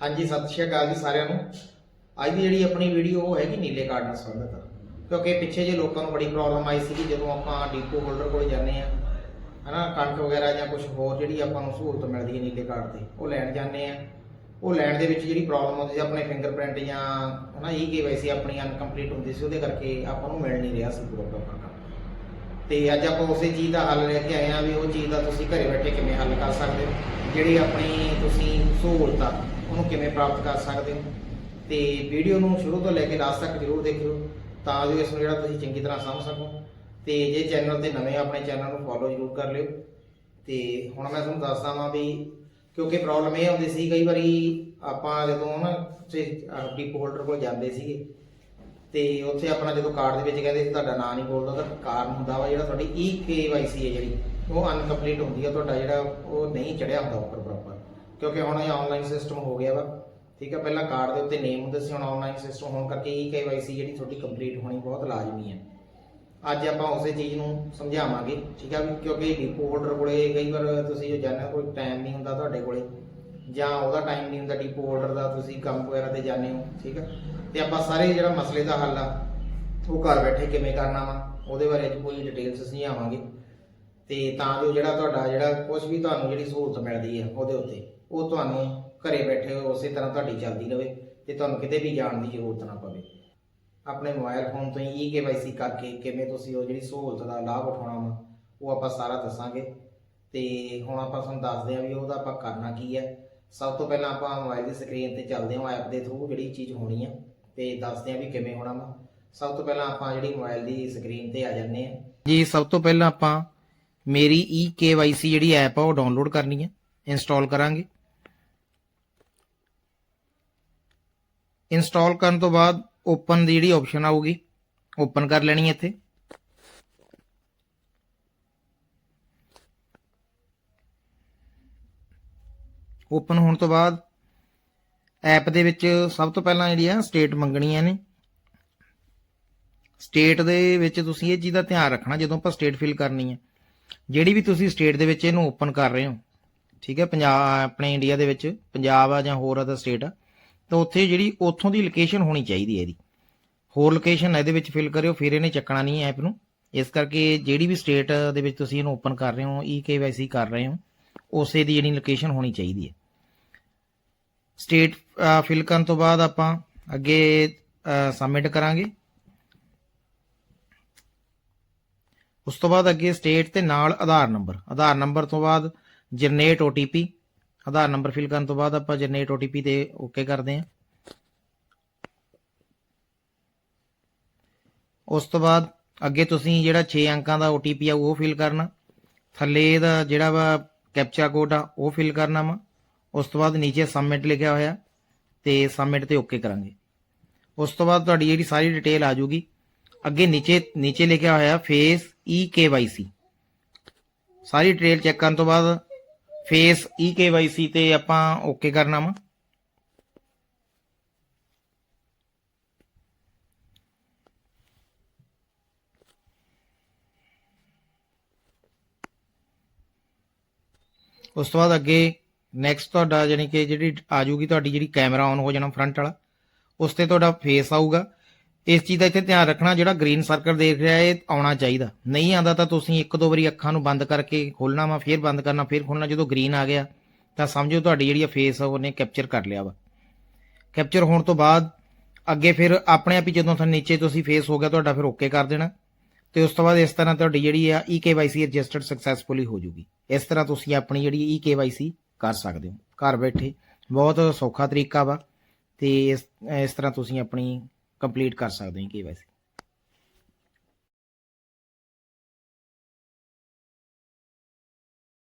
ਹਾਂਜੀ, ਸਤਿ ਸ਼੍ਰੀ ਅਕਾਲ ਜੀ ਸਾਰਿਆਂ ਨੂੰ। ਅੱਜ ਦੀ ਜਿਹੜੀ ਆਪਣੀ ਵੀਡੀਓ ਉਹ ਹੈਗੀ ਨੀਲੇ ਕਾਰਡ ਨਾਲ ਸੰਬੰਧਿਤ। ਕਿਉਂਕਿ ਪਿੱਛੇ ਜੇ ਲੋਕਾਂ ਨੂੰ ਬੜੀ ਪ੍ਰੋਬਲਮ ਆਈ ਸੀ ਜਦੋਂ ਆਪਾਂ ਡੀਪੋ ਹੋਲਡਰ ਕੋਲ ਜਾਂਦੇ ਆ ਹਨਾ ਕਣਕ ਵਗੈਰਾ ਜਾਂ ਕੁਝ ਹੋਰ ਜਿਹੜੀ ਆਪਾਂ ਨੂੰ ਸਹੂਲਤ ਮਿਲਦੀ ਹੈ ਨੀਲੇ ਕਾਰਡ ਤੇ, ਉਹ ਲੈਣ ਜਾਂਦੇ ਆ ਉਹ ਲੈਣ ਦੇ ਵਿੱਚ ਜਿਹੜੀ ਪ੍ਰੋਬਲਮ ਆਉਂਦੀ ਸੀ, ਆਪਣੇ ਫਿੰਗਰਪ੍ਰਿੰਟ ਜਾਂ, ਹਨਾ ਈ ਕੇਵਾਈਸੀ ਆਪਣੀ ਅਨਕੰਪਲੀਟ ਹੁੰਦੀ ਸੀ, ਉਹਦੇ ਕਰਕੇ ਆਪਾਂ ਨੂੰ ਮਿਲ ਨਹੀਂ ਰਿਹਾ ਸੀ ਪੂਰਾ ਪ੍ਰੋਪਰ ਕੰਮ ਤੇ ਅੱਜ ਆਪਾਂ ਉਸੇ ਚੀਜ਼ ਦਾ ਹੱਲ ਲੈ ਕੇ ਆਏ ਆ ਵੀ ਉਹ ਚੀਜ਼ ਦਾ ਤੁਸੀਂ ਘਰੇ ਬੈਠੇ ਕਿਵੇਂ ਹੱਲ ਕਰ ਸਕਦੇ ਹੋ? ਜਿਹੜੀ ਆਪਣੀ ਤੁਸੀਂ ਸਹੂਲਤ ਆ ਉਹਨੂੰ ਕਿਵੇਂ ਪ੍ਰਾਪਤ ਕਰ ਸਕਦੇ ਹੋ? ਤੇ ਵੀਡੀਓ ਨੂੰ ਸ਼ੁਰੂ ਤੋਂ ਲੈ ਕੇ ਲਾਸਟ ਤੱਕ ਜ਼ਰੂਰ ਦੇਖਿਓ ਤਾਂ ਜੋ ਇਸ ਨੂੰ ਜਿਹੜਾ ਤੁਸੀਂ ਚੰਗੀ ਤਰ੍ਹਾਂ ਸਮਝ ਸਕੋ। ਤੇ ਜੇ ਚੈਨਲ ਤੇ ਨਵੇਂ ਆ, ਆਪਣੇ ਚੈਨਲ ਨੂੰ ਫੋਲੋ ਜ਼ਰੂਰ ਕਰ ਲਿਓ। ਤੇ ਹੁਣ ਮੈਂ ਤੁਹਾਨੂੰ ਦੱਸਦਾ ਵਾਂ ਵੀ ਕਿਉਂਕਿ ਪ੍ਰੋਬਲਮ ਇਹ ਆਉਂਦੀ ਸੀ ਕਈ ਵਾਰੀ ਆਪਾਂ ਜਦੋਂ ਨਾ ਡੀਪੋ ਹੋਲਡਰ ਕੋਲ ਜਾਂਦੇ ਸੀਗੇ ਤੇ ਉੱਥੇ ਆਪਣਾ ਜਦੋਂ ਕਾਰਡ ਦੇ ਵਿੱਚ ਕਹਿੰਦੇ ਸੀ ਤੁਹਾਡਾ ਨਾਂ ਨਹੀਂ ਬੋਲਦਾ ਤਾਂ ਕਾਰਨ ਹੁੰਦਾ ਵਾ ਜਿਹੜਾ ਤੁਹਾਡੀ ਈ ਕੇਵਾਈਸੀ ਹੈ ਜਿਹੜੀ ਉਹ ਅਨਕੰਪਲੀਟ ਹੁੰਦੀ ਆ ਤੁਹਾਡਾ ਜਿਹੜਾ ਉਹ ਨਹੀਂ ਚੜਿਆ ਹੁੰਦਾ ਉੱਪਰ ਪ੍ਰੋਪਰ ਕਿਉਂਕਿ ਹੁਣ ਇਹ ਆਨਲਾਈਨ ਸਿਸਟਮ ਹੋ ਗਿਆ ਵਾ ਠੀਕ ਆ ਪਹਿਲਾਂ ਕਾਰਡ ਦੇ ਉੱਤੇ ਨੇਮ ਹੁੰਦੇ ਸੀ ਹੁਣ ਆਨਲਾਈਨ ਸਿਸਟਮ ਹੋਣ ਕਰਕੇ ਈ ਕੇਵਾਈਸੀ ਜਿਹੜੀ ਤੁਹਾਡੀ ਕੰਪਲੀਟ ਹੋਣੀ ਬਹੁਤ ਲਾਜ਼ਮੀ ਹੈ ਅੱਜ ਆਪਾਂ ਉਸੇ ਚੀਜ਼ ਨੂੰ ਸਮਝਾਵਾਂਗੇ ਠੀਕ ਆ ਵੀ ਕਿਉਂਕਿ ਡੀਪੋ ਹੋਲਡਰ ਕੋਲੇ ਕਈ ਵਾਰ ਤੁਸੀਂ ਜੋ ਜਾਣਦੇ ਹੋ, ਕੋਈ ਟਾਈਮ ਨਹੀਂ ਹੁੰਦਾ ਤੁਹਾਡੇ ਕੋਲੇ। ਜਾਂ ਉਹਦਾ ਟਾਈਮ ਨਹੀਂ ਹੁੰਦਾ ਡੀਪੋ ਹੋਲਡਰ ਦਾ ਤੁਸੀਂ ਕੰਮ ਵਗੈਰਾ ਤੇ ਜਾਂਦੇ ਹੋ, ਠੀਕ ਆ ਤੇ ਆਪਾਂ ਸਾਰੇ ਜਿਹੜਾ ਮਸਲੇ ਦਾ ਹੱਲ ਆ, ਉਹ ਘਰ ਬੈਠੇ ਕਿਵੇਂ ਕਰਨਾ ਵਾ, ਉਹਦੇ ਬਾਰੇ ਅੱਜ ਪੂਰੀ ਡਿਟੇਲਸ ਸਮਝਾਵਾਂਗੇ ਤੇ ਤਾਂ ਜੋ ਜਿਹੜਾ ਤੁਹਾਡਾ ਜਿਹੜਾ ਕੁਝ ਵੀ ਤੁਹਾਨੂੰ ਜਿਹੜੀ ਸਹੂਲਤ ਮਿਲਦੀ ਹੈ ਉਹਦੇ ਉੱਤੇ, ਉਹ ਤੁਹਾਨੂੰ ਘਰੇ ਬੈਠੇ ਉਸੇ ਤਰ੍ਹਾਂ ਤੁਹਾਡੀ ਚੱਲਦੀ ਰਹੇ ਤੇ ਤੁਹਾਨੂੰ ਕਿਤੇ ਵੀ ਜਾਣ ਦੀ ਜ਼ਰੂਰਤ ਨਾ ਪਵੇ। ਆਪਣੇ ਮੋਬਾਈਲ ਫੋਨ ਤੋਂ ਹੀ ਕੇਵਾਈਸੀ ਕਰਕੇ ਕਿਵੇਂ ਤੁਸੀਂ ਉਹ ਜਿਹੜੀ ਸਹੂਲਤ ਦਾ ਲਾਭ ਉਠਾਉਣਾ ਵਾ, ਉਹ ਆਪਾਂ ਸਾਰਾ ਦੱਸਾਂਗੇ। ਤੇ ਹੁਣ ਆਪਾਂ ਤੁਹਾਨੂੰ ਦੱਸਦੇ ਹਾਂ ਵੀ ਉਹਦਾ ਆਪਾਂ ਕਰਨਾ ਕੀ ਹੈ ਸਭ ਤੋਂ ਪਹਿਲਾਂ ਆਪਾਂ ਮੋਬਾਈਲ ਦੀ ਸਕਰੀਨ ਤੇ ਚੱਲਦੇ ਹਾਂ ਐਪ ਦੇ ਥਰੂ ਜਿਹੜੀ ਚੀਜ਼ ਹੋਣੀ ਆ, ਤੇ ਦੱਸਦੇ ਹਾਂ ਵੀ ਕਿਵੇਂ ਹੋਣਾ ਵਾ। ਸਭ ਤੋਂ ਪਹਿਲਾਂ ਆਪਾਂ ਜਿਹੜੀ ਮੋਬਾਈਲ ਦੀ ਸਕਰੀਨ ਤੇ ਆ ਜਾਂਦੇ ਹਾਂ। ਜੀ, ਸਭ ਤੋਂ ਪਹਿਲਾਂ ਆਪਾਂ ਮੇਰੀ ਈ ਕੇਵਾਈਸੀ ਜਿਹੜੀ ਐਪ ਆ, ਉਹ ਡਾਊਨਲੋਡ ਕਰਨੀ ਹੈ ਇੰਸਟਾਲ ਕਰਾਂਗੇ। ਇੰਸਟਾਲ ਕਰਨ ਤੋਂ ਬਾਅਦ ਓਪਨ ਦੀ ਜਿਹੜੀ ਆਪਸ਼ਨ ਆਊਗੀ ਓਪਨ ਕਰ ਲੈਣੀ ਹੈ ਇੱਥੇ। ਓਪਨ ਹੋਣ ਤੋਂ ਬਾਅਦ ਐਪ ਦੇ ਵਿੱਚ ਸਭ ਤੋਂ ਪਹਿਲਾਂ ਜਿਹੜੀ ਆ ਸਟੇਟ ਮੰਗਣੀਆਂ ਨੇ। ਸਟੇਟ ਦੇ ਵਿੱਚ ਤੁਸੀਂ ਇਹ ਚੀਜ਼ ਦਾ ਧਿਆਨ ਰੱਖਣਾ ਜਦੋਂ ਆਪਾਂ ਸਟੇਟ ਫਿਲ ਕਰਨੀ ਹੈ। ਜਿਹੜੀ ਵੀ ਤੁਸੀਂ ਸਟੇਟ ਦੇ ਵਿੱਚ ਇਹਨੂੰ ਓਪਨ ਕਰ ਰਹੇ ਹੋ, ਠੀਕ ਹੈ ਪੰਜਾਬ ਆਪਣੇ ਇੰਡੀਆ ਦੇ ਵਿੱਚ, ਪੰਜਾਬ ਆ ਜਾਂ ਹੋਰ ਅਦਰ ਸਟੇਟ ਆ, ਤਾਂ ਉੱਥੇ ਜਿਹੜੀ ਉੱਥੋਂ ਦੀ ਲੋਕੇਸ਼ਨ ਹੋਣੀ ਚਾਹੀਦੀ ਹੈ ਇਹਦੀ। ਹੋਰ ਲੋਕੇਸ਼ਨ ਇਹਦੇ ਵਿੱਚ ਫਿਲ ਕਰਿਓ, ਫਿਰ ਇਹਨੇ ਚੱਕਣਾ ਨਹੀਂ ਐਪ ਨੂੰ। ਇਸ ਕਰਕੇ ਜਿਹੜੀ ਵੀ ਸਟੇਟ ਦੇ ਵਿੱਚ ਤੁਸੀਂ ਇਹਨੂੰ ਓਪਨ ਕਰ ਰਹੇ ਹੋ ਈ ਕੇਵਾਈਸੀ ਕਰ ਰਹੇ ਹੋ ਉਸੇ ਦੀ ਜਿਹੜੀ ਲੋਕੇਸ਼ਨ ਹੋਣੀ ਚਾਹੀਦੀ ਹੈ। ਸਟੇਟ ਫਿਲ ਕਰਨ ਤੋਂ ਬਾਅਦ ਆਪਾਂ ਅੱਗੇ ਸਬਮਿਟ ਕਰਾਂਗੇ। ਉਸ ਤੋਂ ਬਾਅਦ ਅੱਗੇ ਸਟੇਟ ਤੇ ਨਾਲ ਆਧਾਰ ਨੰਬਰ ਆਧਾਰ ਨੰਬਰ ਤੋਂ ਬਾਅਦ generate OTP Aadhaar number fill ਕਰਨ ਤੋਂ ਬਾਅਦ ਆਪਾਂ ਜਨਰੇਟ OTP ਤੇ ਓਕੇ ਕਰਦੇ ਹਾਂ। ਉਸ ਤੋਂ ਬਾਅਦ ਅੱਗੇ ਤੁਸੀਂ ਜਿਹੜਾ 6 ਅੰਕਾਂ ਦਾ OTP ਆ ਉਹ ਫਿਲ ਕਰਨਾ। ਥੱਲੇ ਦਾ ਜਿਹੜਾ ਵਾ ਕੈਪਚਾ ਕੋਡ ਆ, ਉਹ ਫਿਲ ਕਰਨਾ ਵਾ। ਉਸ ਤੋਂ ਬਾਅਦ ਨੀਚੇ ਸਬਮਿਟ ਲਿਖਿਆ ਹੋਇਆ, ਤੇ ਸਬਮਿਟ ਤੇ ਓਕੇ ਕਰਾਂਗੇ। ਉਸ ਤੋਂ ਬਾਅਦ ਤੁਹਾਡੀ ਜਿਹੜੀ ਸਾਰੀ ਡਿਟੇਲ ਆ ਜਾਊਗੀ। ਅੱਗੇ ਨੀਚੇ ਨੀਚੇ ਲਿਖਿਆ ਹੋਇਆ ਫੇਸ ਈ ਕੇਵਾਈਸੀ ਸਾਰੀ ਡਿਟੇਲ ਚੈੱਕ ਕਰਨ ਤੋਂ ਬਾਅਦ ਫੇਸ ਈ ਕੇਵਾਈਸੀ ਤੇ ਆਪਾਂ ਓਕੇ ਕਰਨਾ ਵਾ। ਉਸ ਤੋਂ ਬਾਅਦ ਅੱਗੇ ਨੈਕਸਟ ਤੁਹਾਡਾ ਯਾਨੀ ਕਿ ਜਿਹੜੀ ਆ ਜੂਗੀ ਤੁਹਾਡੀ ਜਿਹੜੀ ਕੈਮਰਾ ਔਨ ਹੋ ਜਾਣਾ ਫਰੰਟ ਵਾਲਾ, ਉਸ ਤੇ ਤੁਹਾਡਾ ਫੇਸ ਆਊਗਾ। ਇਸ ਚੀਜ਼ ਦਾ ਇੱਥੇ ਧਿਆਨ ਰੱਖਣਾ, ਜਿਹੜਾ ਗ੍ਰੀਨ ਸਰਕਲ ਦੇਖ ਰਿਹਾ, ਇਹ ਆਉਣਾ ਚਾਹੀਦਾ। ਨਹੀਂ ਆਂਦਾ ਤਾਂ ਤੁਸੀਂ ਇੱਕ ਦੋ ਵਾਰੀ ਅੱਖਾਂ ਨੂੰ ਬੰਦ ਕਰਕੇ ਖੋਲਣਾ ਵਾ, ਫਿਰ ਬੰਦ ਕਰਨਾ, ਫਿਰ ਖੋਲਣਾ ਜਦੋਂ ਗ੍ਰੀਨ ਆ ਗਿਆ, ਤਾਂ ਸਮਝੋ ਤੁਹਾਡੀ ਜਿਹੜੀ ਫੇਸ ਆ, ਉਹਨੇ ਕੈਪਚਰ ਕਰ ਲਿਆ ਵਾ। ਕੈਪਚਰ ਹੋਣ ਤੋਂ ਬਾਅਦ ਅੱਗੇ ਫਿਰ ਆਪਣੇ ਆਪ ਹੀ ਜਦੋਂ ਤੁਹਾਨੂੰ ਨੀਚੇ ਤੁਸੀਂ ਫੇਸ ਹੋ ਗਿਆ, ਤੁਹਾਡਾ ਫਿਰ ਓਕੇ ਕਰ ਦੇਣਾ। ਤੇ ਉਸ ਤੋਂ ਬਾਅਦ ਇਸ ਤਰ੍ਹਾਂ ਤੁਹਾਡੀ ਜਿਹੜੀ ਆ E EKYC ਰਜਿਸਟਰਡ ਸਕਸੈਸਫੁਲੀ ਹੋ ਜੂਗੀ। ਇਸ ਤਰ੍ਹਾਂ ਤੁਸੀਂ ਆਪਣੀ ਜਿਹੜੀ EKYC ਕਰ ਸਕਦੇ ਹੋ। ਘਰ ਬੈਠੇ ਬਹੁਤ ਸੌਖਾ ਤਰੀਕਾ ਵਾ ਤੇ ਇਸ ਇਸ ਤਰ੍ਹਾਂ ਤੁਸੀਂ ਆਪਣੀ ਕੰਪਲੀਟ ਕਰ ਸਕਦੇ ਹੋ EKYC